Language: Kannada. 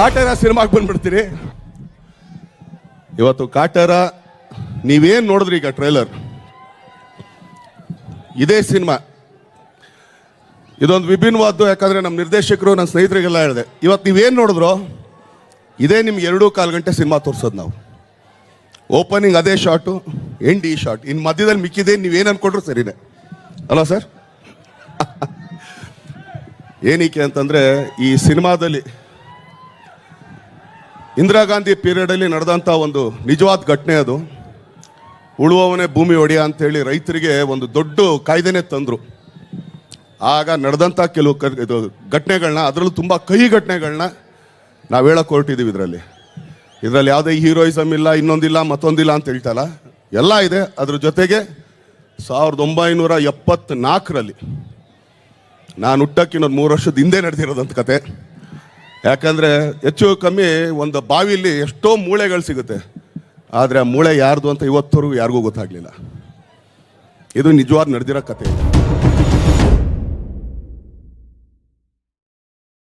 ಕಾಟರ ಸಿನಿಮಾಗೆ ಬಂದ್ಬಿಡ್ತೀರಿ? ಇವತ್ತು ಕಾಟರ, ನೀವೇನು ನೋಡಿದ್ರಿ ಈಗ ಟ್ರೈಲರ್? ಇದೇ ಸಿನಿಮಾ. ಇದೊಂದು ವಿಭಿನ್ನವಾದ್ದು, ಯಾಕಂದ್ರೆ ನಮ್ಮ ನಿರ್ದೇಶಕರು ನನ್ನ ಸ್ನೇಹಿತರಿಗೆಲ್ಲ ಹೇಳಿದೆ. ಇವತ್ತು ನೀವೇನು ನೋಡಿದ್ರು, ಇದೇ ನಿಮ್ಗೆ ಎರಡೂ ಕಾಲು ಗಂಟೆ ಸಿನಿಮಾ ತೋರಿಸೋದು ನಾವು. ಓಪನಿಂಗ್ ಅದೇ ಶಾಟು ಎಂಡ್ ಈ ಶಾಟ್. ಇನ್ನು ಮಧ್ಯದಲ್ಲಿ ಮಿಕ್ಕಿದೆ, ನೀವೇನು ಅನ್ಕೊಂಡ್ರು ಸರಿನೇ. ಅಲ್ಲ ಸರ್? ಏನಕ್ಕೆ ಅಂತಂದರೆ, ಈ ಸಿನಿಮಾದಲ್ಲಿ ಇಂದಿರಾ ಗಾಂಧಿ ಪೀರಿಯಡಲ್ಲಿ ನಡೆದಂಥ ಒಂದು ನಿಜವಾದ ಘಟನೆ ಅದು. ಉಳುವವನೇ ಭೂಮಿ ಒಡೆಯ ಅಂತೇಳಿ ರೈತರಿಗೆ ಒಂದು ದೊಡ್ಡ ಕಾಯ್ದೆನೇ ತಂದರು. ಆಗ ನಡೆದಂಥ ಕೆಲವು ಕ, ಇದು ಘಟನೆಗಳನ್ನ ಅದರಲ್ಲೂ ತುಂಬ ಕಹಿ ಘಟನೆಗಳನ್ನ ನಾವು ಹೇಳಕ್ಕೆ ಹೊರಟಿದ್ದೀವಿ ಇದರಲ್ಲಿ. ಇದರಲ್ಲಿ ಯಾವುದೇ ಹೀರೋಯಿಸಮ್ ಇಲ್ಲ, ಇನ್ನೊಂದಿಲ್ಲ, ಮತ್ತೊಂದಿಲ್ಲ ಅಂತ ಹೇಳ್ತಲ್ಲ. ಎಲ್ಲ ಇದೆ. ಅದ್ರ ಜೊತೆಗೆ ಸಾವಿರದ ಒಂಬೈನೂರ ಎಪ್ಪತ್ನಾಲ್ಕರಲ್ಲಿ ನಾನು ಹುಟ್ಟಕ್ಕಿನ್ನೊಂದು ಮೂರು ವರ್ಷದ ಹಿಂದೆ ನಡೆದಿರೋದಂತ ಕತೆ. ಯಾಕಂದರೆ ಹೆಚ್ಚು ಕಮ್ಮಿ ಒಂದು ಬಾವಿಲಿ ಎಷ್ಟೋ ಮೂಳೆಗಳು ಸಿಗುತ್ತೆ. ಆದರೆ ಆ ಮೂಳೆ ಯಾರ್ದು ಅಂತ ಇವತ್ತವರೆಗೂ ಯಾರಿಗೂ ಗೊತ್ತಾಗಲಿಲ್ಲ. ಇದು ನಿಜವಾದ ನಡೆದಿರೋ ಕತೆ.